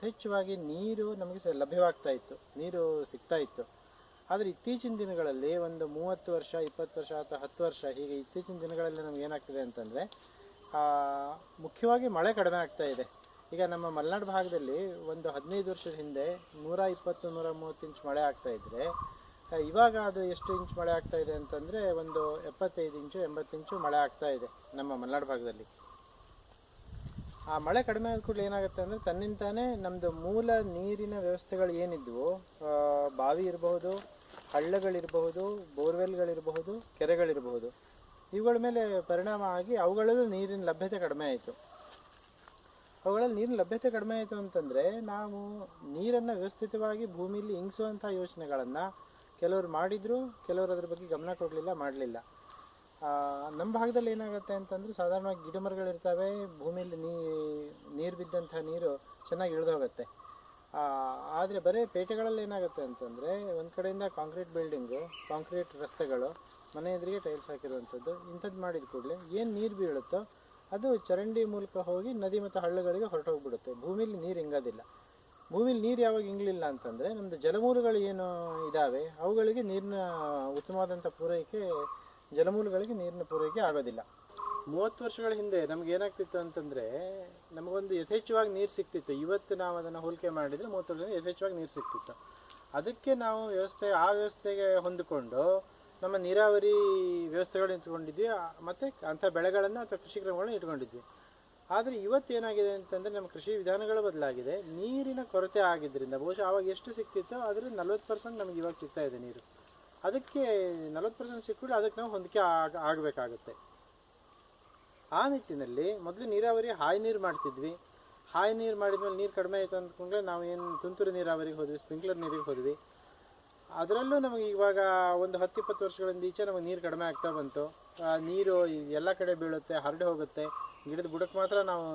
ಯಥೇಚ್ಛವಾಗಿ ನೀರು ನಮಗೆ ಸ ಲಭ್ಯವಾಗ್ತಾ ಇತ್ತು, ನೀರು ಸಿಗ್ತಾ ಇತ್ತು. ಆದರೆ ಇತ್ತೀಚಿನ ದಿನಗಳಲ್ಲಿ ಒಂದು ಮೂವತ್ತು ವರ್ಷ, ಇಪ್ಪತ್ತು ವರ್ಷ ಅಥವಾ ಹತ್ತು ವರ್ಷ ಹೀಗೆ ಇತ್ತೀಚಿನ ದಿನಗಳಲ್ಲಿ ನಮ್ಗೆ ಏನಾಗ್ತಿದೆ ಅಂತಂದರೆ ಮುಖ್ಯವಾಗಿ ಮಳೆ ಕಡಿಮೆ ಆಗ್ತಾ ಇದೆ. ಈಗ ನಮ್ಮ ಮಲೆನಾಡು ಭಾಗದಲ್ಲಿ ಒಂದು ಹದಿನೈದು ವರ್ಷದ ಹಿಂದೆ ನೂರ ಇಪ್ಪತ್ತು, ನೂರ ಮೂವತ್ತು ಇಂಚ್ ಮಳೆ ಆಗ್ತಾ ಇದ್ದರೆ ಇವಾಗ ಅದು ಎಷ್ಟು ಇಂಚ್ ಮಳೆ ಆಗ್ತಾ ಇದೆ ಅಂತಂದರೆ ಒಂದು ಎಪ್ಪತ್ತೈದು ಇಂಚು ಎಂಬತ್ತು ಇಂಚು ಮಳೆ ಆಗ್ತಾ ಇದೆ ನಮ್ಮ ಮಲೆನಾಡು ಭಾಗದಲ್ಲಿ. ಆ ಮಳೆ ಕಡಿಮೆ ಆದ ಕೂಡಲೇ ಏನಾಗುತ್ತೆ ಅಂದರೆ ತನ್ನಿಂತಾನೇ ನಮ್ಮದು ಮೂಲ ನೀರಿನ ವ್ಯವಸ್ಥೆಗಳು ಏನಿದ್ವು ಬಾವಿ ಇರಬಹುದು, ಹಳ್ಳಗಳಿರಬಹುದು, ಬೋರ್ವೆಲ್ಗಳಿರಬಹುದು, ಕೆರೆಗಳಿರಬಹುದು, ಇವುಗಳ ಮೇಲೆ ಪರಿಣಾಮ ಆಗಿ ಅವುಗಳಲ್ಲೂ ನೀರಿನ ಲಭ್ಯತೆ ಕಡಿಮೆ ಆಯಿತು. ಅವುಗಳಲ್ಲಿ ನೀರಿನ ಲಭ್ಯತೆ ಕಡಿಮೆ ಆಯಿತು ಅಂತಂದರೆ ನಾವು ನೀರನ್ನು ವ್ಯವಸ್ಥಿತವಾಗಿ ಭೂಮಿಯಲ್ಲಿ ಇಂಗಿಸುವಂಥ ಯೋಚನೆಗಳನ್ನು ಕೆಲವರು ಮಾಡಿದ್ರು, ಕೆಲವರು ಅದ್ರ ಬಗ್ಗೆ ಗಮನ ಕೊಡಲಿಲ್ಲ, ಮಾಡಲಿಲ್ಲ. ನಮ್ಮ ಭಾಗದಲ್ಲಿ ಏನಾಗುತ್ತೆ ಅಂತಂದರೆ ಸಾಧಾರಣವಾಗಿ ಗಿಡ ಮರಗಳಿರ್ತವೆ ಭೂಮಿಯಲ್ಲಿ ನೀ, ನೀರು ಬಿದ್ದಂಥ ನೀರು ಚೆನ್ನಾಗಿ ಇಳಿದು ಹೋಗುತ್ತೆ ಆದರೆ ಬರೀ ಪೇಟೆಗಳಲ್ಲಿ ಏನಾಗುತ್ತೆ ಅಂತಂದರೆ ಒಂದು ಕಡೆಯಿಂದ ಕಾಂಕ್ರೀಟ್ ಬಿಲ್ಡಿಂಗು, ಕಾಂಕ್ರೀಟ್ ರಸ್ತೆಗಳು, ಮನೆ ಎದುರಿಗೆ ಟೈಲ್ಸ್ ಹಾಕಿರುವಂಥದ್ದು, ಇಂಥದ್ದು ಮಾಡಿದ ಕೂಡಲೇ ಏನು ನೀರು ಬೀಳುತ್ತೋ ಅದು ಚರಂಡಿ ಮೂಲಕ ಹೋಗಿ ನದಿ ಮತ್ತು ಹಳ್ಳಗಳಿಗೆ ಹೊರಟೋಗ್ಬಿಡುತ್ತೆ. ಭೂಮಿಲಿ ನೀರು ಹಿಂಗೋದಿಲ್ಲ ಭೂಮಿಲಿ ನೀರು ಯಾವಾಗ ಹಿಂಗಲಿಲ್ಲ ಅಂತಂದರೆ ನಮ್ಮದು ಜಲಮೂಲಗಳು ಏನು ಇದ್ದಾವೆ ಅವುಗಳಿಗೆ ನೀರಿನ ಉತ್ತಮವಾದಂಥ ಪೂರೈಕೆ ಜಲಮೂಲಗಳಿಗೆ ನೀರಿನ ಪೂರೈಕೆ ಆಗೋದಿಲ್ಲ. ಮೂವತ್ತು ವರ್ಷಗಳ ಹಿಂದೆ ನಮ್ಗೆ ಏನಾಗ್ತಿತ್ತು ಅಂತಂದರೆ, ನಮಗೊಂದು ಯಥೇಚ್ಛವಾಗಿ ನೀರು ಸಿಗ್ತಿತ್ತು. ಇವತ್ತು ನಾವು ಅದನ್ನು ಹೋಲಿಕೆ ಮಾಡಿದರೆ ಮೂವತ್ತು ವರ್ಷದಿಂದ ಯಥೇಚ್ಛವಾಗಿ ನೀರು ಸಿಗ್ತಿತ್ತು. ಅದಕ್ಕೆ ನಾವು ವ್ಯವಸ್ಥೆ, ಆ ವ್ಯವಸ್ಥೆಗೆ ಹೊಂದಿಕೊಂಡು ನಮ್ಮ ನೀರಾವರಿ ವ್ಯವಸ್ಥೆಗಳನ್ನ ಇಟ್ಕೊಂಡಿದ್ವಿ. ಮತ್ತೆ ಅಂಥ ಬೆಳೆಗಳನ್ನು ಅಥವಾ ಕೃಷಿ ಕ್ರಮಗಳನ್ನ ಇಟ್ಕೊಂಡಿದ್ವಿ. ಆದರೆ ಇವತ್ತು ಏನಾಗಿದೆ ಅಂತಂದರೆ, ನಮ್ಮ ಕೃಷಿ ವಿಧಾನಗಳು ಬದಲಾಗಿದೆ. ನೀರಿನ ಕೊರತೆ ಆಗಿದ್ದರಿಂದ, ಬಹುಶಃ ಆವಾಗ ಎಷ್ಟು ಸಿಕ್ತಿತ್ತೋ ಆದರೆ ನಲ್ವತ್ತು ಪರ್ಸೆಂಟ್ ನಮಗೆ ಇವಾಗ ಸಿಗ್ತಾ ಇದೆ ನೀರು. ಅದಕ್ಕೆ ನಲವತ್ತು ಪರ್ಸೆಂಟ್ ಸಿಕ್ಕಿಬಿಟ್ಟು ಅದಕ್ಕೆ ನಾವು ಹೊಂದಿಕೆ ಆಗ, ಆಗಬೇಕಾಗುತ್ತೆ. ಆ ನಿಟ್ಟಿನಲ್ಲಿ ಮೊದಲು ನೀರಾವರಿ ಹಾಯಿ ನೀರು ಮಾಡ್ತಿದ್ವಿ. ಹಾಯಿ ನೀರು ಮಾಡಿದ್ಮೇಲೆ ನೀರು ಕಡಿಮೆ ಆಯಿತು ಅಂದ್ಕೊಂಡ್ರೆ ನಾವು ಏನು ತುಂತುರು ನೀರಾವರಿಗೆ ಹೋದ್ವಿ, ಸ್ಪ್ರಿಂಕ್ಲರ್ ನೀರಿಗೆ ಹೋದ್ವಿ. ಅದರಲ್ಲೂ ನಮಗೆ ಇವಾಗ ಒಂದು ಹತ್ತು, ಇಪ್ಪತ್ತು ವರ್ಷಗಳಿಂದ ಈಚೆ ನಮಗೆ ನೀರು ಕಡಿಮೆ ಆಗ್ತಾ ಬಂತು. ನೀರು ಎಲ್ಲ ಕಡೆ ಬೀಳುತ್ತೆ, ಹರಡಿ ಹೋಗುತ್ತೆ. ಗಿಡದ ಬುಡಕ್ಕೆ ಮಾತ್ರ ನಾವು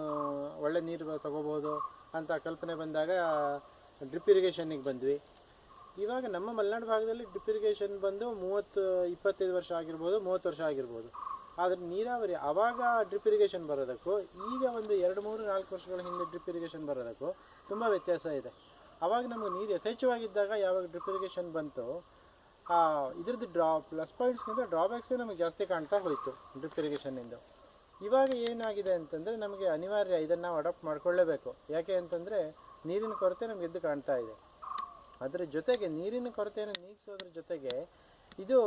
ಒಳ್ಳೆ ನೀರು ತಗೋಬೋದು ಅಂತ ಕಲ್ಪನೆ ಬಂದಾಗ ಡ್ರಿಪ್ ಇರಿಗೇಷನ್ನಿಗೆ ಬಂದ್ವಿ. ಇವಾಗ ನಮ್ಮ ಮಲೆನಾಡು ಭಾಗದಲ್ಲಿ ಡ್ರಿಪ್ ಇರಿಗೇಷನ್ ಬಂದು ಮೂವತ್ತು, ಇಪ್ಪತ್ತೈದು ವರ್ಷ ಆಗಿರ್ಬೋದು, ಮೂವತ್ತು ವರ್ಷ ಆಗಿರ್ಬೋದು. ಆದರೆ ನೀರಾವರಿ ಆವಾಗ ಡ್ರಿಪ್ ಇರಿಗೇಷನ್ ಬರೋದಕ್ಕೂ, ಈಗ ಒಂದು ಎರಡು, ಮೂರು, ನಾಲ್ಕು ವರ್ಷಗಳ ಹಿಂದೆ ಡ್ರಿಪ್ ಇರಿಗೇಷನ್ ಬರೋದಕ್ಕೂ ತುಂಬ ವ್ಯತ್ಯಾಸ ಇದೆ. ಆವಾಗ ನಮಗೆ ನೀರು ಯಥೇಚ್ಛವಾಗಿದ್ದಾಗ ಯಾವಾಗ ಡ್ರಿಪ್ ಇರಿಗೇಷನ್ ಬಂತು ಇದ್ರದ್ದು ಡ್ರಾ ಪ್ಲಸ್ ಪಾಯಿಂಟ್ಸ್ಗಿಂತ ಡ್ರಾಬ್ಯಾಕ್ಸೇ ನಮಗೆ ಜಾಸ್ತಿ ಕಾಣ್ತಾ ಹೋಯಿತು ಡ್ರಿಪ್ ಇರಿಗೇಷನ್ನಿಂದ ಇವಾಗ ಏನಾಗಿದೆ ಅಂತಂದರೆ ನಮಗೆ ಅನಿವಾರ್ಯ ಇದನ್ನು ನಾವು ಅಡಾಪ್ಟ್ ಮಾಡ್ಕೊಳ್ಳೇಬೇಕು. ಯಾಕೆ ಅಂತಂದರೆ ನೀರಿನ ಕೊರತೆ ನಮಗೆ ಎದ್ದು ಕಾಣ್ತಾ ಇದೆ. ಅದರ ಜೊತೆಗೆ ನೀರಿನ ಕೊರತೆಯನ್ನು ನೀಗಿಸೋದ್ರ ಜೊತೆಗೆ ಇದು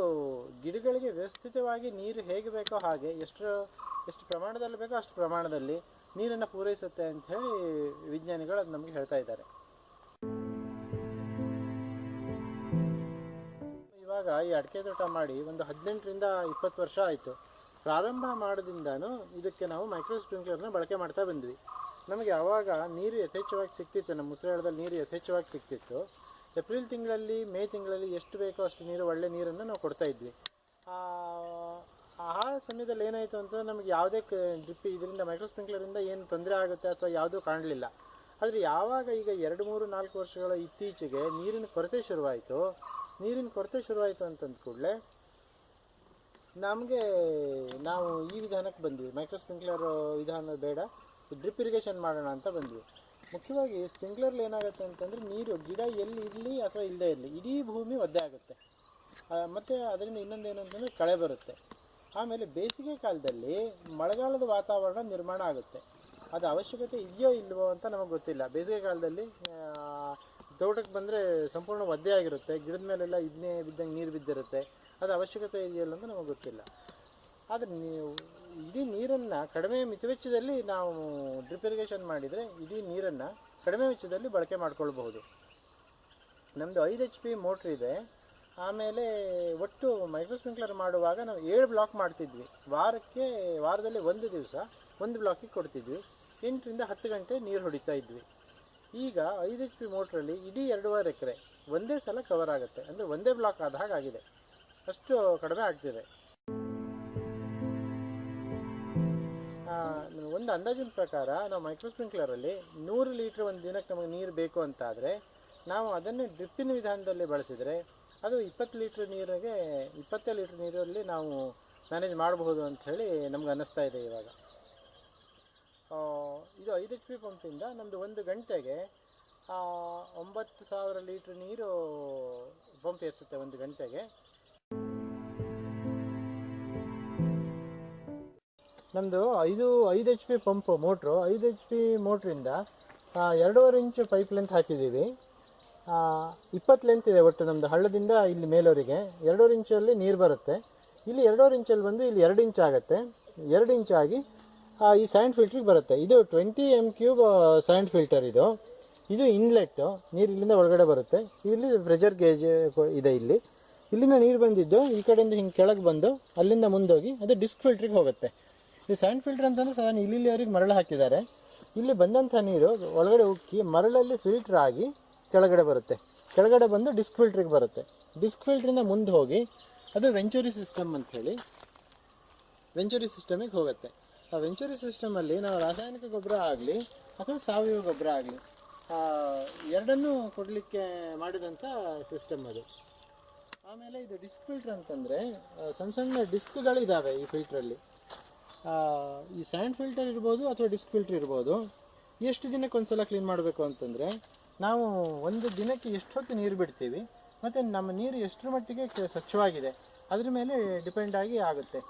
ಗಿಡಗಳಿಗೆ ವ್ಯವಸ್ಥಿತವಾಗಿ ನೀರು ಹೇಗೆ ಬೇಕೋ ಹಾಗೆ ಎಷ್ಟು ಎಷ್ಟು ಪ್ರಮಾಣದಲ್ಲಿ ಬೇಕೋ ಅಷ್ಟು ಪ್ರಮಾಣದಲ್ಲಿ ನೀರನ್ನು ಪೂರೈಸುತ್ತೆ ಅಂತ ಹೇಳಿ ವಿಜ್ಞಾನಿಗಳು ಅದು ನಮಗೆ ಹೇಳ್ತಾ ಇದ್ದಾರೆ. ಇವಾಗ ಈ ಅಡಿಕೆ ತೋಟ ಮಾಡಿ ಒಂದು ಹದಿನೆಂಟರಿಂದ ಇಪ್ಪತ್ತು ವರ್ಷ ಆಯಿತು. ಪ್ರಾರಂಭ ಮಾಡೋದಿಂದನೂ ಇದಕ್ಕೆ ನಾವು ಮೈಕ್ರೋ ಸ್ಪ್ರಿಂಕ್ಲರ್ನ ಬಳಕೆ ಮಾಡ್ತಾ ಬಂದ್ವಿ. ನಮಗೆ ಆವಾಗ ನೀರು ಯಥೇಚ್ಛವಾಗಿ ಸಿಗ್ತಿತ್ತು ನಮ್ಮ ಮುಸರಾಳದಲ್ಲಿ ನೀರು ಯಥೇಚ್ಛವಾಗಿ ಸಿಗ್ತಿತ್ತು ಏಪ್ರಿಲ್ ತಿಂಗಳಲ್ಲಿ, ಮೇ ತಿಂಗಳಲ್ಲಿ ಎಷ್ಟು ಬೇಕೋ ಅಷ್ಟು ನೀರು, ಒಳ್ಳೆ ನೀರನ್ನು ನಾವು ಕೊಡ್ತಾ ಇದ್ವಿ. ಆ ಸಮಯದಲ್ಲಿ ಏನಾಯಿತು ಅಂತಂದರೆ ನಮಗೆ ಯಾವುದೇ ಡ್ರಿಪ್ ಇದರಿಂದ ಮೈಕ್ರೋ ಸ್ಪ್ರಿಂಕ್ಲರಿಂದ ಏನು ತೊಂದರೆ ಆಗುತ್ತೆ ಅಥವಾ ಯಾವುದೂ ಕಾಣಲಿಲ್ಲ. ಆದರೆ ಯಾವಾಗ ಈಗ ಎರಡು, ಮೂರು, ನಾಲ್ಕು ವರ್ಷಗಳ ಇತ್ತೀಚೆಗೆ ನೀರಿನ ಕೊರತೆ ಶುರುವಾಯಿತು, ನೀರಿನ ಕೊರತೆ ಶುರುವಾಯಿತು ಅಂತಂದ ಕೂಡಲೇ ನಮಗೆ ನಾವು ಈ ವಿಧಾನಕ್ಕೆ ಬಂದ್ವಿ. ಮೈಕ್ರೋ ಸ್ಪ್ರಿಂಕ್ಲರ್ ವಿಧಾನ ಬೇಡ. ಡ್ರಿಪ್ ಇರಿಗೇಷನ್ ಮಾಡೋಣ ಅಂತ ಬಂದ್ವಿ. ಮುಖ್ಯವಾಗಿ ಸ್ಪ್ರಿಂಕ್ಲರ್ಲಿ ಏನಾಗುತ್ತೆ ಅಂತಂದರೆ ನೀರು, ಗಿಡ ಎಲ್ಲಿ ಇರಲಿ ಅಥವಾ ಇಲ್ಲದೇ ಇರಲಿ, ಇಡೀ ಭೂಮಿ ಒದ್ದೆ ಆಗುತ್ತೆ. ಮತ್ತು ಅದರಿಂದ ಇನ್ನೊಂದು ಏನಂತಂದರೆ ಕಳೆ ಬರುತ್ತೆ. ಆಮೇಲೆ ಬೇಸಿಗೆ ಕಾಲದಲ್ಲಿ ಮಳೆಗಾಲದ ವಾತಾವರಣ ನಿರ್ಮಾಣ ಆಗುತ್ತೆ. ಅದು ಅವಶ್ಯಕತೆ ಇದೆಯೋ ಇಲ್ವೋ ಅಂತ ನಮಗೆ ಗೊತ್ತಿಲ್ಲ. ಬೇಸಿಗೆ ಕಾಲದಲ್ಲಿ ತೋಟಕ್ಕೆ ಬಂದರೆ ಸಂಪೂರ್ಣ ಒದ್ದೆ ಆಗಿರುತ್ತೆ. ಗಿಡದ ಮೇಲೆಲ್ಲ ಇದನ್ನೇ ಬಿದ್ದಂಗೆ ನೀರು ಬಿದ್ದಿರುತ್ತೆ. ಅದು ಅವಶ್ಯಕತೆ ಇದೆಯಲ್ಲ ಅಂತ ನಮಗೆ ಗೊತ್ತಿಲ್ಲ. ಆದರೆ ನೀವು ಇಡೀ ನೀರನ್ನು ಕಡಿಮೆ ಮಿತಿವೆಚ್ಚದಲ್ಲಿ ನಾವು ಡ್ರಿಪ್ ಇರಿಗೇಷನ್ ಮಾಡಿದರೆ ಇಡೀ ನೀರನ್ನು ಕಡಿಮೆ ವೆಚ್ಚದಲ್ಲಿ ಬಳಕೆ ಮಾಡಿಕೊಳ್ಬಹುದು. ನಮ್ಮದು ಐದು ಎಚ್ ಪಿ ಮೋಟ್ರ್ ಇದೆ. ಆಮೇಲೆ ಒಟ್ಟು ಮೈಕ್ರೋ ಸ್ಪ್ರಿಂಕ್ಲರ್ ಮಾಡುವಾಗ ನಾವು ಏಳು ಬ್ಲಾಕ್ ಮಾಡ್ತಿದ್ವಿ. ವಾರಕ್ಕೆ, ವಾರದಲ್ಲಿ ಒಂದು ದಿವಸ ಒಂದು ಬ್ಲಾಕಿಗೆ ಕೊಡ್ತಿದ್ವಿ. ಎಂಟರಿಂದ ಹತ್ತು ಗಂಟೆ ನೀರು ಹೊಡಿತಾ ಇದ್ವಿ. ಈಗ ಐದು ಎಚ್ ಪಿ ಮೋಟ್ರಲ್ಲಿ ಇಡೀ ಎರಡೂವರೆ ಎಕರೆ ಒಂದೇ ಸಲ ಕವರ್ ಆಗುತ್ತೆ. ಅಂದರೆ ಒಂದೇ ಬ್ಲಾಕ್ ಆದ ಹಾಗಾಗಿದೆ ಅಷ್ಟು ಕಡಿಮೆ ಆಗ್ತಿದೆ. ಒಂದು ಅಂದಾಜಿನ ಪ್ರಕಾರ ನಾವು ಮೈಕ್ರೋ ಸ್ಪ್ರಿಂಕ್ಲರಲ್ಲಿ ನೂರು ಲೀಟ್ರ್ ಒಂದು ದಿನಕ್ಕೆ ನಮಗೆ ನೀರು ಬೇಕು ಅಂತಾದರೆ ನಾವು ಅದನ್ನೇ ಡ್ರಿಪ್ಪಿನ ವಿಧಾನದಲ್ಲಿ ಬಳಸಿದರೆ ಅದು ಇಪ್ಪತ್ತು ಲೀಟ್ರ್ ನೀರಿಗೆ, ಇಪ್ಪತ್ತೇ ಲೀಟ್ರ್ ನೀರಲ್ಲಿ ನಾವು ಮ್ಯಾನೇಜ್ ಮಾಡಬಹುದು ಅಂತ ಹೇಳಿ ನಮ್ಗೆ ಅನ್ನಿಸ್ತಾ ಇದೆ ಇವಾಗ. ಇದು ಐದು ಎಚ್ ಪಿ ಪಂಪಿಂದ ನಮ್ಮದು ಒಂದು ಗಂಟೆಗೆ ಒಂಬತ್ತು ಸಾವಿರ ಲೀಟ್ರ್ ನೀರು ಪಂಪ್ ಎತ್ತುತ್ತೆ ಒಂದು ಗಂಟೆಗೆ. ನಮ್ಮದು ಐದು ಐದು ಎಚ್ ಪಿ ಪಂಪು ಮೋಟ್ರು. ಐದು ಎಚ್ ಪಿ ಮೋಟ್ರಿಂದ ಎರಡೂವರೆ ಇಂಚು ಪೈಪ್ ಲೆಂತ್ ಹಾಕಿದ್ದೀವಿ. ಇಪ್ಪತ್ತು ಲೆಂತ್ ಇದೆ ಒಟ್ಟು ನಮ್ಮದು ಹಳ್ಳದಿಂದ ಇಲ್ಲಿ ಮೇಲೋರಿಗೆ. ಎರಡೂವರೆ ಇಂಚಲ್ಲಿ ನೀರು ಬರುತ್ತೆ. ಇಲ್ಲಿ ಎರಡೂವರೆ ಇಂಚಲ್ಲಿ ಬಂದು ಇಲ್ಲಿ ಎರಡು ಇಂಚ್ ಆಗುತ್ತೆ. ಎರಡು ಇಂಚ್ ಆಗಿ ಆ, ಈ ಸ್ಯಾಂಡ್ ಫಿಲ್ಟ್ರಿಗೆ ಬರುತ್ತೆ. ಇದು twenty M cube sand filter ಇದು. ಇದು ಇನ್ಲೆಟ್ಟು ನೀರು ಇಲ್ಲಿಂದ ಒಳಗಡೆ ಬರುತ್ತೆ. ಇಲ್ಲಿ ಪ್ರೆಷರ್ ಗೇಜ್ ಇದೆ ಇಲ್ಲಿ. ಇಲ್ಲಿಂದ ನೀರು ಬಂದಿದ್ದು ಈ ಕಡೆಯಿಂದ ಹಿಂಗೆ ಕೆಳಗೆ ಬಂದು ಅಲ್ಲಿಂದ ಮುಂದೋಗಿ ಅದು ಡಿಸ್ಕ್ ಫಿಲ್ಟ್ರಿಗೆ ಹೋಗುತ್ತೆ. ಈ ಸ್ಯಾಂಡ್ ಫಿಲ್ಟರ್ ಅಂತಂದರೆ ಸಾಧಾರಣ ಇಲ್ಲಿ ಅವ್ರಿಗೆ ಮರಳು ಹಾಕಿದ್ದಾರೆ. ಇಲ್ಲಿ ಬಂದಂಥ ನೀರು ಒಳಗಡೆ ಉಕ್ಕಿ ಮರಳಲ್ಲಿ ಫಿಲ್ಟರ್ ಆಗಿ ಕೆಳಗಡೆ ಬರುತ್ತೆ. ಕೆಳಗಡೆ ಬಂದು ಡಿಸ್ಕ್ ಫಿಲ್ಟ್ರಿಗೆ ಬರುತ್ತೆ. ಡಿಸ್ಕ್ ಫಿಲ್ಟ್ರಿಂದ ಮುಂದೆ ಹೋಗಿ ಅದು ವೆಂಚೂರಿ ಸಿಸ್ಟಮ್ ಅಂಥೇಳಿ ವೆಂಚುರಿ ಸಿಸ್ಟಮಿಗೆ ಹೋಗುತ್ತೆ. ಆ ವೆಂಚುರಿ ಸಿಸ್ಟಮಲ್ಲಿ ನಾವು ರಾಸಾಯನಿಕ ಗೊಬ್ಬರ ಆಗಲಿ ಅಥವಾ ಸಾವಯವ ಗೊಬ್ಬರ ಆಗಲಿ ಎರಡನ್ನೂ ಕೊಡಲಿಕ್ಕೆ ಮಾಡಿದಂಥ ಸಿಸ್ಟಮ್ ಅದು. ಆಮೇಲೆ ಇದು ಡಿಸ್ಕ್ ಫಿಲ್ಟ್ರ್ ಅಂತಂದರೆ ಸಣ್ಣ ಸಣ್ಣ ಡಿಸ್ಕ್ಗಳಿದ್ದಾವೆ ಈ ಫಿಲ್ಟ್ರಲ್ಲಿ ಈ ಸ್ಯಾಂಡ್ ಫಿಲ್ಟರ್ ಇರ್ಬೋದು ಅಥವಾ ಡಿಸ್ಕ್ ಫಿಲ್ಟರ್ ಇರ್ಬೋದು, ಎಷ್ಟು ದಿನಕ್ಕೆ ಒಂದ್ಸಲ ಕ್ಲೀನ್ ಮಾಡಬೇಕು ಅಂತಂದರೆ, ನಾವು ಒಂದು ದಿನಕ್ಕೆ ಎಷ್ಟು ಹೊತ್ತು ನೀರು ಬಿಡ್ತೀವಿ, ಮತ್ತು ನಮ್ಮ ನೀರು ಎಷ್ಟರ ಮಟ್ಟಿಗೆ ಸ್ವಚ್ಛವಾಗಿದೆ, ಅದ್ರ ಮೇಲೆ ಡಿಪೆಂಡ್ ಆಗಿ ಆಗುತ್ತೆ.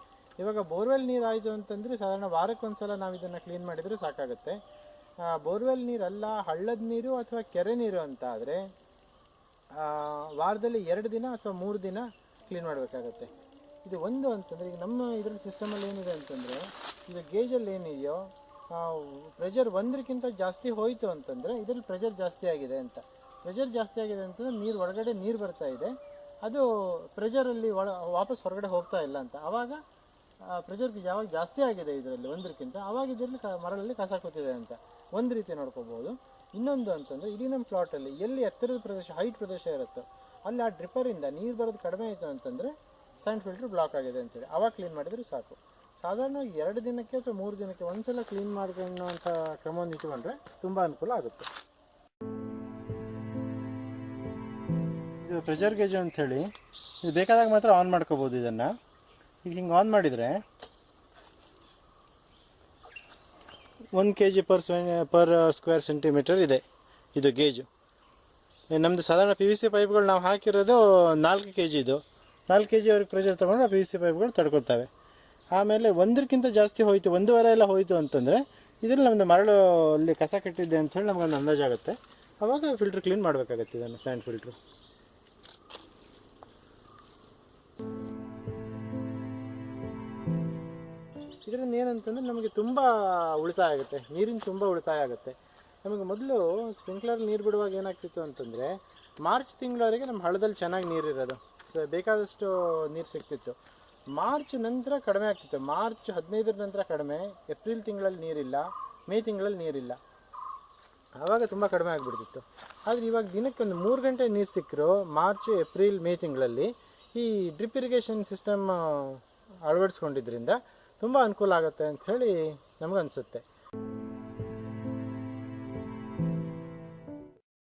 ಇವಾಗ ಬೋರ್ವೆಲ್ ನೀರು ಆಯಿತು ಅಂತಂದರೆ ಸಾಧಾರಣ ವಾರಕ್ಕೊಂದ್ಸಲ ನಾವು ಇದನ್ನು ಕ್ಲೀನ್ ಮಾಡಿದರೆ ಸಾಕಾಗುತ್ತೆ. ಬೋರ್ವೆಲ್ ನೀರಲ್ಲ, ಹಳ್ಳದ ನೀರು ಅಥವಾ ಕೆರೆ ನೀರು ಅಂತ ಆದರೆ ವಾರದಲ್ಲಿ ಎರಡು ದಿನ ಅಥವಾ ಮೂರು ದಿನ ಕ್ಲೀನ್ ಮಾಡಬೇಕಾಗತ್ತೆ. ಇದು ಒಂದು ಅಂತಂದರೆ, ಈಗ ನಮ್ಮ ಇದ್ರಲ್ಲಿ ಸಿಸ್ಟಮಲ್ಲಿ ಏನಿದೆ ಅಂತಂದರೆ, ಈಗ ಗೇಜಲ್ಲಿ ಏನಿದೆಯೋ ಪ್ರೆಷರ್ ಒಂದಕ್ಕಿಂತ ಜಾಸ್ತಿ ಹೋಯಿತು ಅಂತಂದರೆ, ಇದರಲ್ಲಿ ಪ್ರೆಷರ್ ಜಾಸ್ತಿ ಆಗಿದೆ ಅಂತ. ಪ್ರೆಷರ್ ಜಾಸ್ತಿ ಆಗಿದೆ ಅಂತಂದರೆ, ನೀರು ಒಳಗಡೆ ನೀರು ಬರ್ತಾ ಇದೆ. ಅದು ಪ್ರೆಷರಲ್ಲಿ ಒಳ, ವಾಪಸ್ ಹೊರಗಡೆ ಹೋಗ್ತಾ ಇಲ್ಲ ಅಂತ. ಆವಾಗ ಪ್ರೆಷರ್ ಯಾವಾಗ ಜಾಸ್ತಿ ಆಗಿದೆ ಇದರಲ್ಲಿ ಒಂದಕ್ಕಿಂತ ಆವಾಗ ಇದರಲ್ಲಿ ಕ, ಮರಳಲ್ಲಿ ಕಸ ಅಂತ. ಒಂದು ರೀತಿ ನೋಡ್ಕೋಬೋದು. ಇನ್ನೊಂದು ಅಂತಂದರೆ, ಇಡೀ ನಮ್ಮ ಪ್ಲಾಟಲ್ಲಿ ಎಲ್ಲಿ ಎತ್ತರದ ಪ್ರದೇಶ ಹೈಟ್ ಪ್ರದೇಶ ಇರುತ್ತೋ, ಅಲ್ಲಿ ಆ ಡ್ರಿಪ್ಪರಿಂದ ನೀರು ಬರೋದು ಕಡಿಮೆ ಆಯಿತು ಅಂತಂದರೆ ಸ್ಯಾಂಡ್ ಫಿಲ್ಟ್ರ್ ಬ್ಲಾಕ್ ಆಗಿದೆ ಅಂತೇಳಿ. ಅವಾಗ ಕ್ಲೀನ್ ಮಾಡಿದರೆ ಸಾಕು. ಸಾಧಾರಣವಾಗಿ ಎರಡು ದಿನಕ್ಕೆ ಅಥವಾ ಮೂರು ದಿನಕ್ಕೆ ಒಂದ್ಸಲ ಕ್ಲೀನ್ ಮಾಡ್ಕೊಳ್ಳೋಂಥ ಕ್ರಮವನ್ನು ಇಟ್ಕೊಂಡ್ರೆ ತುಂಬ ಅನುಕೂಲ ಆಗುತ್ತೆ. ಇದು ಪ್ರೆಷರ್ ಗೇಜ್ ಅಂಥೇಳಿ. ಇದು ಬೇಕಾದಾಗ ಮಾತ್ರ ಆನ್ ಮಾಡ್ಕೋಬೋದು ಇದನ್ನು. ಈಗ ಹಿಂಗೆ ಆನ್ ಮಾಡಿದರೆ ಒಂದು ಕೆ ಜಿ ಪರ್ ಸ್ವೆ ಪರ್ ಸ್ಕ್ವೇರ್ ಸೆಂಟಿಮೀಟರ್ ಇದೆ ಇದು ಗೇಜು ನಮ್ಮದು ಸಾಧಾರಣ ಪಿ ವಿ ಸಿ ಪೈಪ್ಗಳು ನಾವು ಹಾಕಿರೋದು ನಾಲ್ಕು ಕೆ ಜಿ ಇದು. ನಾಲ್ಕು ಕೆ ಜಿವರೆಗೆ ಪ್ರೆಷರ್ ತೊಗೊಂಡ್ರೆ ಪಿ ವಿ ಸಿ ಪೈಪ್ಗಳು ತಡ್ಕೊಳ್ತವೆ. ಆಮೇಲೆ ಒಂದಕ್ಕಿಂತ ಜಾಸ್ತಿ ಹೋಯಿತು ಒಂದೂವರೆ ಎಲ್ಲ ಹೋಯಿತು ಅಂತಂದರೆ ಇದರಲ್ಲಿ ನಮ್ಮದು ಮರಳು ಅಲ್ಲಿ ಕಸ ಕಟ್ಟಿದ್ದೆ ಅಂಥೇಳಿ ನಮಗೊಂದು ಅಂದಾಜಾಗುತ್ತೆ ಆವಾಗ ಫಿಲ್ಟ್ರ್ ಕ್ಲೀನ್ ಮಾಡಬೇಕಾಗತ್ತೆ ಇದನ್ನು ಸ್ಯಾಂಡ್ ಫಿಲ್ಟ್ರು ಇದರಿಂದ ಏನಂತಂದರೆ ನಮಗೆ ತುಂಬ ಉಳಿತಾಯ ಆಗುತ್ತೆ, ನೀರಿನ ತುಂಬ ಉಳಿತಾಯ ಆಗುತ್ತೆ. ನಮಗೆ ಮೊದಲು ಸ್ಪ್ರಿಂಕ್ಲರ್ ನೀರು ಬಿಡುವಾಗ ಏನಾಗ್ತಿತ್ತು ಅಂತಂದರೆ ಮಾರ್ಚ್ ತಿಂಗಳವರೆಗೆ ನಮ್ಮ ಹಳ್ಳದಲ್ಲಿ ಚೆನ್ನಾಗಿ ನೀರಿರೋದು. ಬೇಕಾದಷ್ಟು ನೀರು ಸಿಗ್ತಿತ್ತು. ಮಾರ್ಚ್ ನಂತರ ಕಡಿಮೆ ಆಗ್ತಿತ್ತು. ಮಾರ್ಚ್ ಹದಿನೈದರ ನಂತರ ಕಡಿಮೆ, ಏಪ್ರಿಲ್ ತಿಂಗಳಲ್ಲಿ ನೀರಿಲ್ಲ, ಮೇ ತಿಂಗಳಲ್ಲಿ ನೀರಿಲ್ಲ. ಆವಾಗ ತುಂಬ ಕಡಿಮೆ ಆಗಿಬಿಡ್ತಿತ್ತು. ಆದರೆ ಇವಾಗ ದಿನಕ್ಕೆ ಒಂದು ಮೂರು ಗಂಟೆ ನೀರು ಸಿಕ್ಕರು ಮಾರ್ಚ್, ಏಪ್ರಿಲ್, ಮೇ ತಿಂಗಳಲ್ಲಿ. ಈ ಡ್ರಿಪ್ ಇರಿಗೇಷನ್ ಸಿಸ್ಟಮ್ ಅಳವಡಿಸ್ಕೊಂಡಿದ್ದರಿಂದ ತುಂಬ ಅನುಕೂಲ ಆಗುತ್ತೆ ಅಂತ ಹೇಳಿ ನಮಗನ್ಸುತ್ತೆ.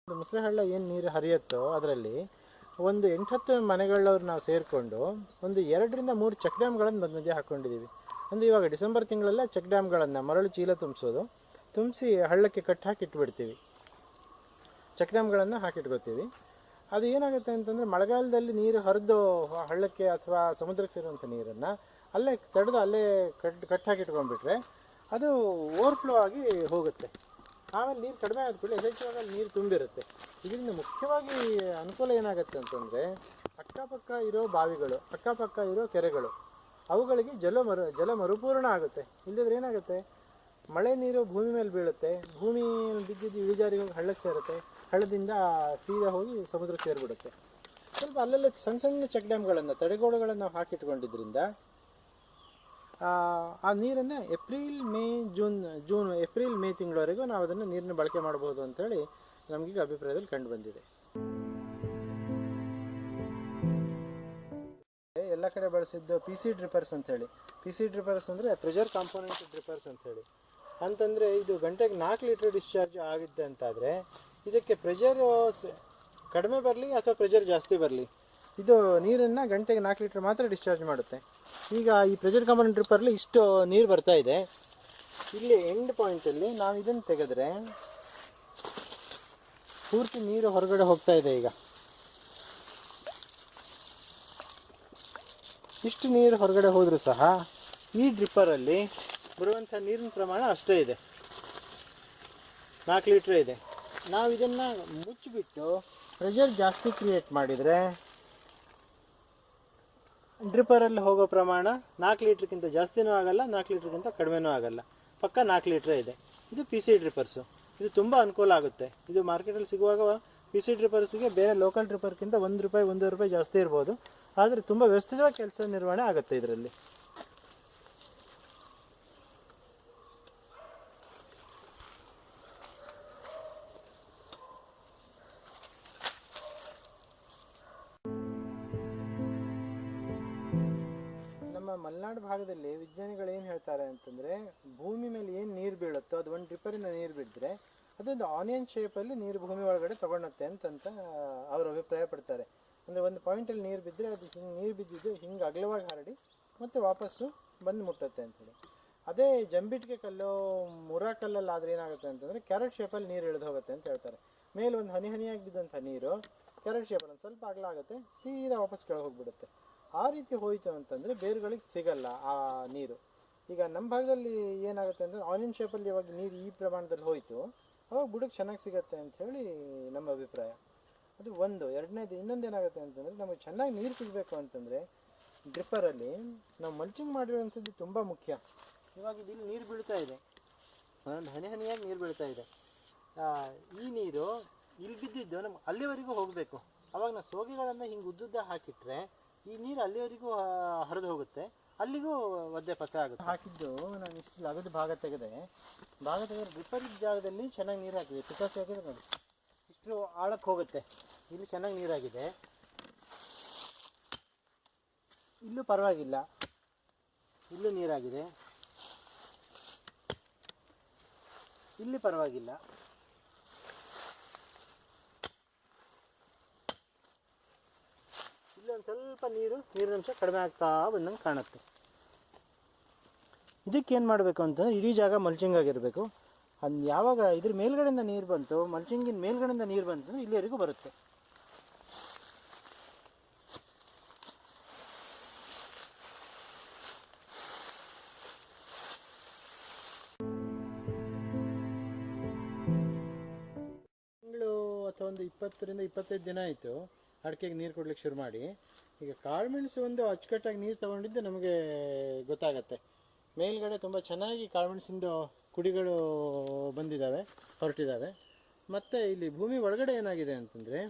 ಮುಸ್ರೆ ಏನು ನೀರು ಹರಿಯುತ್ತೋ ಅದರಲ್ಲಿ ಒಂದು ಎಂಟತ್ತು ಮನೆಗಳವ್ರು ನಾವು ಸೇರಿಕೊಂಡು ಒಂದು ಎರಡರಿಂದ ಮೂರು ಚೆಕ್ ಡ್ಯಾಮ್ಗಳನ್ನು ಮಧ್ಯ ಮಧ್ಯೆ ಹಾಕ್ಕೊಂಡಿದ್ದೀವಿ ಅಂದರೆ ಇವಾಗ ಡಿಸೆಂಬರ್ ತಿಂಗಳಲ್ಲೇ ಚೆಕ್ ಡ್ಯಾಮ್ಗಳನ್ನು ಮರಳು ಚೀಲ ತುಂಬಿಸೋದು. ತುಂಬಿಸಿ ಹಳ್ಳಕ್ಕೆ ಕಟ್ಟಿ ಹಾಕಿ ಇಟ್ಬಿಡ್ತೀವಿ. ಚೆಕ್ ಡ್ಯಾಮ್ಗಳನ್ನು ಹಾಕಿಟ್ಕೋತೀವಿ. ಅದು ಏನಾಗುತ್ತೆ ಅಂತಂದರೆ ಮಳೆಗಾಲದಲ್ಲಿ ನೀರು ಹರಿದು ಹಳ್ಳಕ್ಕೆ ಅಥವಾ ಸಮುದ್ರಕ್ಕೆ ಸೇರುವಂಥ ನೀರನ್ನು ಅಲ್ಲೇ ತಡೆದು ಅಲ್ಲೇ ಕಟ್ ಕಟ್ಟಾಕಿಟ್ಕೊಂಡ್ಬಿಟ್ರೆ ಅದು ಓವರ್ಫ್ಲೋ ಆಗಿ ಹೋಗುತ್ತೆ. ಆಮೇಲೆ ನೀರು ಕಡಿಮೆ ಆದ ಅಲ್ಲಿ ನೀರು ತುಂಬಿರುತ್ತೆ. ಇದರಿಂದ ಮುಖ್ಯವಾಗಿ ಅನುಕೂಲ ಏನಾಗುತ್ತೆ ಅಂತಂದರೆ ಅಕ್ಕಪಕ್ಕ ಇರೋ ಬಾವಿಗಳು, ಅಕ್ಕಪಕ್ಕ ಇರೋ ಕೆರೆಗಳು, ಅವುಗಳಿಗೆ ಜಲ ಮರು, ಜಲ ಮರುಪೂರ್ಣ ಆಗುತ್ತೆ. ಇಲ್ಲದಿದ್ರೆ ಏನಾಗುತ್ತೆ? ಮಳೆ ನೀರು ಭೂಮಿ ಮೇಲೆ ಬೀಳುತ್ತೆ. ಭೂಮಿ ಬಿದ್ದಿದ್ದು ಇಳಿಜಾರಿ ಹೋಗಿ ಹಳ್ಳಕ್ಕೆ ಸೇರುತ್ತೆ. ಹಳ್ಳದಿಂದ ಸೀದಾ ಹೋಗಿ ಸಮುದ್ರಕ್ಕೆ ಸೇರಿಬಿಡುತ್ತೆ. ಸ್ವಲ್ಪ ಅಲ್ಲಲ್ಲೇ ಸಣ್ಣ ಸಣ್ಣ ಚೆಕ್ ಡ್ಯಾಮ್ಗಳನ್ನು, ತಡೆಗೋಡೆಗಳನ್ನು ನಾವು ಹಾಕಿಟ್ಕೊಂಡಿದ್ರಿಂದ ಆ, ನೀರನ್ನು April May June June April May ತಿಂಗಳವರೆಗೂ ನಾವು ಅದನ್ನು ನೀರನ್ನು ಬಳಕೆ ಮಾಡ್ಬೋದು ಅಂತೇಳಿ ನಮಗೀಗ ಅಭಿಪ್ರಾಯದಲ್ಲಿ ಕಂಡು ಬಂದಿದೆ. ಎಲ್ಲ ಕಡೆ ಬಳಸಿದ್ದು ಪಿ ಸಿ ಡ್ರಿಪರ್ಸ್ ಅಂತೇಳಿ. ಪಿ ಸಿ ಡ್ರಿಪರ್ಸ್ ಅಂದರೆ ಪ್ರೆಷರ್ ಕಾಂಪೋನೆಂಟ್ ಡ್ರಿಪರ್ಸ್ ಅಂತೇಳಿ. ಅಂತಂದರೆ ಇದು ಗಂಟೆಗೆ ನಾಲ್ಕು ಲೀಟ್ರ್ ಡಿಸ್ಚಾರ್ಜ್ ಆಗಿದ್ದೆ ಅಂತಾದರೆ ಇದಕ್ಕೆ ಪ್ರೆಷರ್ ಕಡಿಮೆ ಬರಲಿ ಅಥವಾ ಪ್ರೆಷರ್ ಜಾಸ್ತಿ ಬರಲಿ? ಇದು ನೀರನ್ನು ಗಂಟೆಗೆ ನಾಲ್ಕು ಲೀಟ್ರ್ ಮಾತ್ರ ಡಿಸ್ಚಾರ್ಜ್ ಮಾಡುತ್ತೆ. ಈಗ ಈ ಪ್ರೆಷರ್ ಕಂಪನಿ ಡ್ರಿಪ್ಪರಲ್ಲಿ ಇಷ್ಟು ನೀರು ಬರ್ತಾ ಇದೆ. ಇಲ್ಲಿ ಎಂಡ್ ಪಾಯಿಂಟಲ್ಲಿ ನಾವು ಇದನ್ನು ತೆಗೆದ್ರೆ ಪೂರ್ತಿ ನೀರು ಹೊರಗಡೆ ಹೋಗ್ತಾ ಇದೆ ಈಗ. ಇಷ್ಟು ನೀರು ಹೊರಗಡೆ ಹೋದರೂ ಸಹ ಈ ಡ್ರಿಪ್ಪರಲ್ಲಿ ಬರುವಂಥ ನೀರಿನ ಪ್ರಮಾಣ ಅಷ್ಟೇ ಇದೆ. ನಾಲ್ಕು ಲೀಟ್ರ್ ಇದೆ. ನಾವು ಇದನ್ನು ಮುಚ್ಚಿಬಿಟ್ಟು ಪ್ರೆಷರ್ ಜಾಸ್ತಿ ಕ್ರಿಯೇಟ್ ಮಾಡಿದರೆ ಡ್ರಿಪ್ಪರಲ್ಲಿ ಹೋಗೋ ಪ್ರಮಾಣ ನಾಲ್ಕು ಲೀಟ್ರ್ಗಿಂತ ಜಾಸ್ತಿನೂ ಆಗಲ್ಲ, ನಾಲ್ಕು ಲೀಟ್ರ್ಗಿಂತ ಕಡಿಮೆನೂ ಆಗಲ್ಲ. ಪಕ್ಕ ನಾಲ್ಕು ಲೀಟ್ರೇ ಇದೆ. ಇದು ಪಿ ಸಿ ಡ್ರಿಪ್ಪರ್ಸು ಇದು ತುಂಬ ಅನುಕೂಲ ಆಗುತ್ತೆ. ಇದು ಮಾರ್ಕೆಟಲ್ಲಿ ಸಿಗುವಾಗ ಪಿ ಸಿ ಡ್ರಿಪ್ಪರ್ಸ್ಗೆ ಬೇರೆ ಲೋಕಲ್ ಡ್ರಿಪ್ಪರ್ಗಿಂತ ಒಂದು ರೂಪಾಯಿ, ಒಂದೂವರೆ ರೂಪಾಯಿ ಜಾಸ್ತಿ ಇರ್ಬೋದು. ಆದರೆ ತುಂಬ ವ್ಯವಸ್ಥಿತವಾಗಿ ಕೆಲಸ ನಿರ್ವಹಣೆ ಆಗುತ್ತೆ ಇದರಲ್ಲಿ. ಭಾಗದಲ್ಲಿ ವಿಜ್ಞಾನಿಗಳು ಏನು ಹೇಳ್ತಾರೆ ಅಂತಂದರೆ, ಭೂಮಿ ಮೇಲೆ ಏನು ನೀರು ಬೀಳುತ್ತೋ, ಅದು ಒಂದು ಡ್ರಿಪ್ಪರಿಂದ ನೀರು ಬಿದ್ದರೆ ಅದೊಂದು ಆನಿಯನ್ ಶೇಪಲ್ಲಿ ನೀರು ಭೂಮಿ ಒಳಗಡೆ ತಗೊಳತ್ತೆ ಅಂತಂತ ಅವರು ಅಭಿಪ್ರಾಯ ಪಡ್ತಾರೆ. ಅಂದರೆ ಒಂದು ಪಾಯಿಂಟಲ್ಲಿ ನೀರು ಬಿದ್ದರೆ ಅದು ಹಿಂಗೆ ನೀರು ಬಿದ್ದಿದ್ದು ಹಿಂಗೆ ಅಗಲವಾಗಿ ಹರಡಿ ಮತ್ತು ವಾಪಸ್ಸು ಬಂದು ಮುಟ್ಟುತ್ತೆ ಅಂತೇಳಿ. ಅದೇ ಜಂಬಿಟ್ಗೆ ಕಲ್ಲು, ಮುರಾ ಕಲ್ಲಲ್ಲಿ ಆದರೆ ಏನಾಗುತ್ತೆ ಅಂತಂದರೆ ಕ್ಯಾರೆಟ್ ಶೇಪಲ್ಲಿ ನೀರು ಇಳಿದು ಹೋಗುತ್ತೆ ಅಂತ ಹೇಳ್ತಾರೆ. ಮೇಲೆ ಒಂದು ಹನಿ ಹನಿಯಾಗಿ ಬಿದ್ದಂಥ ನೀರು ಕ್ಯಾರೆಟ್ ಶೇಪಲ್ಲಿ ಒಂದು ಸ್ವಲ್ಪ ಅಗಲ ಆಗುತ್ತೆ, ಸೀದಾ ವಾಪಸ್ ಕೆಳಗೆ ಹೋಗ್ಬಿಡುತ್ತೆ. ಆ ರೀತಿ ಹೋಯಿತು ಅಂತಂದರೆ ಬೇರುಗಳಿಗೆ ಸಿಗಲ್ಲ ಆ ನೀರು. ಈಗ ನಮ್ಮ ಭಾಗದಲ್ಲಿ ಏನಾಗುತ್ತೆ ಅಂದರೆ ಆನಿಯನ್ ಶೇಪಲ್ಲಿ ಇವಾಗ ನೀರು ಈ ಪ್ರಮಾಣದಲ್ಲಿ ಹೋಯಿತು. ಅವಾಗ ಬುಡಕ್ಕೆ ಚೆನ್ನಾಗಿ ಸಿಗುತ್ತೆ ಅಂತ ಹೇಳಿ ನಮ್ಮ ಅಭಿಪ್ರಾಯ. ಅದು ಒಂದು. ಎರಡನೇದು ಇನ್ನೊಂದು ಏನಾಗುತ್ತೆ ಅಂತಂದರೆ ನಮಗೆ ಚೆನ್ನಾಗಿ ನೀರು ಸಿಗಬೇಕು ಅಂತಂದರೆ ಡ್ರಿಪ್ಪರಲ್ಲಿ ನಾವು ಮಲ್ಚಿಂಗ್ ಮಾಡಿರುವಂಥದ್ದು ತುಂಬ ಮುಖ್ಯ. ಇವಾಗ ಇಲ್ಲಿ ನೀರು ಬೀಳ್ತಾ ಇದೆ. ಹನಿ ಹನಿಯಾಗಿ ನೀರು ಬೀಳ್ತಾ ಇದೆ. ಈ ನೀರು ಇಲ್ಲಿ ಬಿದ್ದಿದ್ದು ನಮ್ಗೆ ಅಲ್ಲಿವರೆಗೂ ಹೋಗಬೇಕು. ಅವಾಗ ನಾವು ಸೋಗೆಗಳನ್ನು ಹಿಂಗೆ ಉದ್ದುದ್ದ ಹಾಕಿಟ್ರೆ ಈ ನೀರು ಅಲ್ಲಿವರೆಗೂ ಹರಿದು ಹೋಗುತ್ತೆ. ಅಲ್ಲಿಗೂ ಒದ್ದೆ ಪಸೆ ಆಗುತ್ತೆ. ಹಾಕಿದ್ದು ನಾನು ಇಷ್ಟು ಲಗದ ಭಾಗ ತೆಗೆದೆ. ಭಾಗ ತೆಗೆದ್ರೆ ವಿಪರೀತ ಜಾಗದಲ್ಲಿ ಚೆನ್ನಾಗಿ ನೀರು ಹಾಕಿದೆ ಪಿಕಾಸಿ ಹಾಕಿದ್ರೆ ನೋಡಿ. ಇಷ್ಟು ಆಳಕ್ಕೆ ಹೋಗುತ್ತೆ. ಇಲ್ಲಿ ಚೆನ್ನಾಗಿ ನೀರಾಗಿದೆ. ಇಲ್ಲೂ ಪರವಾಗಿಲ್ಲ. ಇಲ್ಲೂ ನೀರಾಗಿದೆ. ಇಲ್ಲಿ ಪರವಾಗಿಲ್ಲ. ಇಲ್ಲಿ ಒಂದು ಸ್ವಲ್ಪ ನೀರು ನೀರಿನಂಶ ಕಡಿಮೆ ಆಗ್ತಾ ಬಂದಂಗೆ ಕಾಣುತ್ತೆ. ಇದಕ್ಕೆ ಏನು ಮಾಡಬೇಕು ಅಂತಂದರೆ ಇಡೀ ಜಾಗ ಮಲ್ಚಿಂಗ್ ಆಗಿರಬೇಕು. ಅದು ಯಾವಾಗ ಇದ್ರ ಮೇಲ್ಗಡೆಯಿಂದ ನೀರು ಬಂತು ಮಲ್ಚಿಂಗಿನ ಮೇಲ್ಗಡೆಯಿಂದ ನೀರು ಬಂತು, ಇಲ್ಲಿವರೆಗೂ ಬರುತ್ತೆ. ತಿಂಗಳು ಅಥವಾ ಒಂದು ಇಪ್ಪತ್ತರಿಂದ ಇಪ್ಪತ್ತೈದು ದಿನ ಆಯಿತು. ಅಡಿಕೆಗೆ ನೀರು ಕೊಡ್ಲಿಕ್ಕೆ ಶುರು ಮಾಡಿ, ಈಗ ಕಾಳುಮೆಣಸು ಒಂದು ಅಚ್ಚುಕಟ್ಟಾಗಿ ನೀರು ತೊಗೊಂಡಿದ್ದು ನಮಗೆ ಗೊತ್ತಾಗತ್ತೆ. ಮೇಲ್ಗಡೆ ತುಂಬ ಚೆನ್ನಾಗಿ ಕಾಳುಮೆಣಸಿಂದು ಕುಡಿಗಳು ಬಂದಿದ್ದಾವೆ, ಹೊರಟಿದ್ದಾವೆ. ಮತ್ತು ಇಲ್ಲಿ ಭೂಮಿ ಒಳಗಡೆ ಏನಾಗಿದೆ ಅಂತಂದರೆ,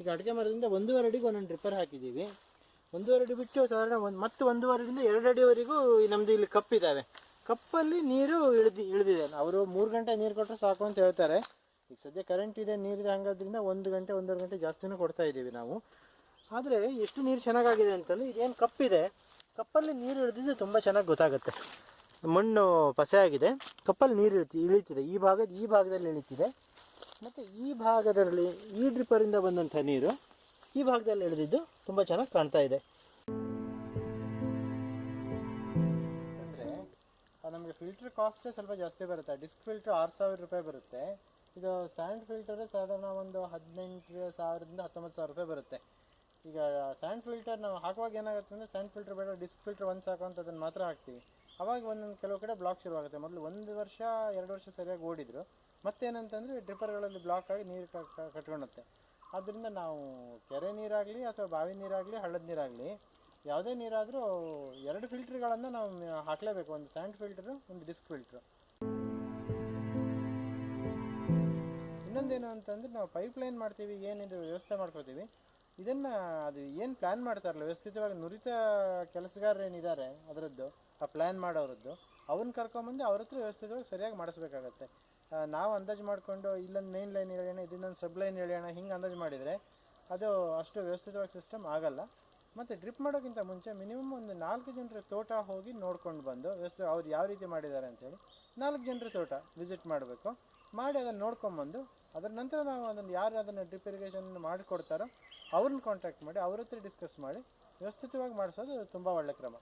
ಈಗ ಅಡಿಕೆ ಮರದಿಂದ ಒಂದೂವರೆ ಅಡಿಗೆ ಒಂದೊಂದು ಡ್ರಿಪ್ಪರ್ ಹಾಕಿದ್ದೀವಿ. ಒಂದೂವರೆ ಅಡಿ ಬಿಟ್ಟು ಸಾಧಾರಣ ಒಂದು, ಮತ್ತು ಒಂದೂವರೆಯಿಂದ ಎರಡು ಅಡಿವರೆಗೂ ನಮ್ಮದು ಇಲ್ಲಿ ಕಪ್ಪಿದ್ದಾವೆ. ಕಪ್ಪಲ್ಲಿ ನೀರು ಇಳಿದು, ಇಳಿದಿದೆ. ಅವರು ಮೂರು ಗಂಟೆ ನೀರು ಕೊಟ್ಟರೆ ಸಾಕು ಅಂತ ಹೇಳ್ತಾರೆ. ಈಗ ಸದ್ಯ ಕರೆಂಟ್ ಇದೆ ನೀರಿದೆ ಹಂಗಾದ್ರಿಂದ ಒಂದು ಗಂಟೆ, ಒಂದೂವರೆ ಗಂಟೆ ಜಾಸ್ತಿನೂ ಕೊಡ್ತಾ ಇದ್ದೀವಿ ನಾವು. ಆದರೆ ಎಷ್ಟು ನೀರು ಚೆನ್ನಾಗಾಗಿದೆ ಅಂತಂದರೆ ಇದೇನು ಕಪ್ಪಿದೆ ಕಪ್ಪಲ್ಲಿ ನೀರು ಇಳಿದಿದ್ದು ತುಂಬ ಚೆನ್ನಾಗಿ ಗೊತ್ತಾಗುತ್ತೆ. ಮಣ್ಣು ಪಸೆ ಆಗಿದೆ. ಕಪ್ಪಲ್ಲಿ ನೀರು ಇಳಿತಿ, ಇಳಿತಿದೆ. ಈ ಭಾಗದ, ಈ ಭಾಗದಲ್ಲಿ ಇಳಿತಿದೆ. ಮತ್ತು ಈ ಭಾಗದಲ್ಲಿ, ಈ ಡ್ರಿಪ್ಪರಿಂದ ಬಂದಂಥ ನೀರು ಈ ಭಾಗದಲ್ಲಿ ಇಳಿದಿದ್ದು ತುಂಬ ಚೆನ್ನಾಗಿ ಕಾಣ್ತಾ ಇದೆ. ಅಂದರೆ ನಮಗೆ ಫಿಲ್ಟ್ರ್ ಕಾಸ್ಟೇ ಸ್ವಲ್ಪ ಜಾಸ್ತಿ ಬರುತ್ತೆ. ಡಿಸ್ಕ್ ಫಿಲ್ಟ್ರ್ ಆರು ಸಾವಿರ ರೂಪಾಯಿ ಬರುತ್ತೆ. ಇದು ಸ್ಯಾಂಡ್ ಫಿಲ್ಟರ್ ಸಾಧಾರಣ ಒಂದು ಹದಿನೆಂಟು ಸಾವಿರದಿಂದ ಹತ್ತೊಂಬತ್ತು ಸಾವಿರ ರೂಪಾಯಿ ಬರುತ್ತೆ. ಈಗ ಸ್ಯಾಂಡ್ ಫಿಲ್ಟರ್ ನಾವು ಹಾಕುವಾಗ ಏನಾಗುತ್ತೆ ಅಂದರೆ ಸ್ಯಾಂಡ್ ಫಿಲ್ಟರ್ ಬೇಡ, ಡಿಸ್ಕ್ ಫಿಲ್ಟರ್ ಒಂದು ಸಾಕು ಮಾತ್ರ ಹಾಕ್ತೀವಿ. ಅವಾಗ ಒಂದೊಂದು ಕೆಲವು ಕಡೆ ಬ್ಲಾಕ್ ಶುರುವಾಗುತ್ತೆ ಮೊದಲು ಒಂದು ವರ್ಷ, ಎರಡು ವರ್ಷ ಸರಿಯಾಗಿ ಓಡಿದ್ರು. ಮತ್ತೇನಂತಂದರೆ ಡ್ರಿಪ್ಪರ್ಗಳಲ್ಲಿ ಬ್ಲಾಕ್ ಆಗಿ ನೀರು ಕಟ್ಕೊಳುತ್ತೆ ಆದ್ದರಿಂದ ನಾವು ಕೆರೆ ನೀರಾಗಲಿ ಅಥವಾ ಬಾವಿ ನೀರಾಗಲಿ, ಹಳ್ಳದ ನೀರಾಗಲಿ, ಯಾವುದೇ ನೀರಾದರೂ ಎರಡು ಫಿಲ್ಟ್ರ್ಗಳನ್ನು ನಾವು ಹಾಕಲೇಬೇಕು. ಒಂದು ಸ್ಯಾಂಡ್ ಫಿಲ್ಟ್ರು, ಒಂದು ಡಿಸ್ಕ್ ಫಿಲ್ಟ್ರು. ಇನ್ನೊಂದೇನು ಅಂತಂದ್ರೆ ನಾವು ಪೈಪ್ ಲೈನ್ ಮಾಡ್ತೀವಿ, ಏನಿದು ವ್ಯವಸ್ಥೆ ಮಾಡ್ಕೊತೀವಿ ಇದನ್ನು ಅದು ಏನು ಪ್ಲ್ಯಾನ್ ಮಾಡ್ತಾರಲ್ಲ, ವ್ಯವಸ್ಥಿತವಾಗಿ ನುರಿತ ಕೆಲಸಗಾರರು ಏನಿದ್ದಾರೆ ಅದರದ್ದು, ಆ ಪ್ಲ್ಯಾನ್ ಮಾಡೋರದ್ದು ಅವ್ರನ್ನ ಕರ್ಕೊಂಬಂದು ಅವ್ರ ಹತ್ರ ವ್ಯವಸ್ಥಿತವಾಗಿ ಸರಿಯಾಗಿ ಮಾಡಿಸ್ಬೇಕಾಗತ್ತೆ. ನಾವು ಅಂದಾಜು ಮಾಡಿಕೊಂಡು, ಇಲ್ಲೊಂದು ಮೇನ್ ಲೈನ್ ಎಳೆಯೋಣ, ಇದನ್ನೊಂದು ಸಬ್ ಲೈನ್ ಹೇಳೋಣ ಹಿಂಗೆ ಅಂದಾಜು ಮಾಡಿದರೆ ಅದು ಅಷ್ಟು ವ್ಯವಸ್ಥಿತವಾಗಿ ಸಿಸ್ಟಮ್ ಆಗಲ್ಲ. ಮತ್ತು ಡ್ರಿಪ್ ಮಾಡೋಕ್ಕಿಂತ ಮುಂಚೆ ಮಿನಿಮಮ್ ಒಂದು ನಾಲ್ಕು ಜನರ ತೋಟ ಹೋಗಿ ನೋಡ್ಕೊಂಡು ಬಂದು, ವ್ಯವಸ್ಥೆ ಅವ್ರು ಯಾವ ರೀತಿ ಮಾಡಿದ್ದಾರೆ ಅಂತೇಳಿ ನಾಲ್ಕು ಜನರ ತೋಟ ವಿಸಿಟ್ ಮಾಡಬೇಕು. ಮಾಡಿ ಅದನ್ನು ನೋಡ್ಕೊಂಬಂದು ಅದರ ನಂತರ ನಾವು ಅದನ್ನು ಯಾರು ಅದನ್ನು ಡ್ರಿಪ್ ಇರಿಗೇಷನ್ ಮಾಡಿಕೊಡ್ತಾರೋ ಅವ್ರನ್ನ ಕಾಂಟ್ಯಾಕ್ಟ್ ಮಾಡಿ ಅವ್ರ ಹತ್ರ ಡಿಸ್ಕಸ್ ಮಾಡಿ ವ್ಯವಸ್ಥಿತವಾಗಿ ಮಾಡಿಸೋದು ತುಂಬ ಒಳ್ಳೆ ಕ್ರಮ.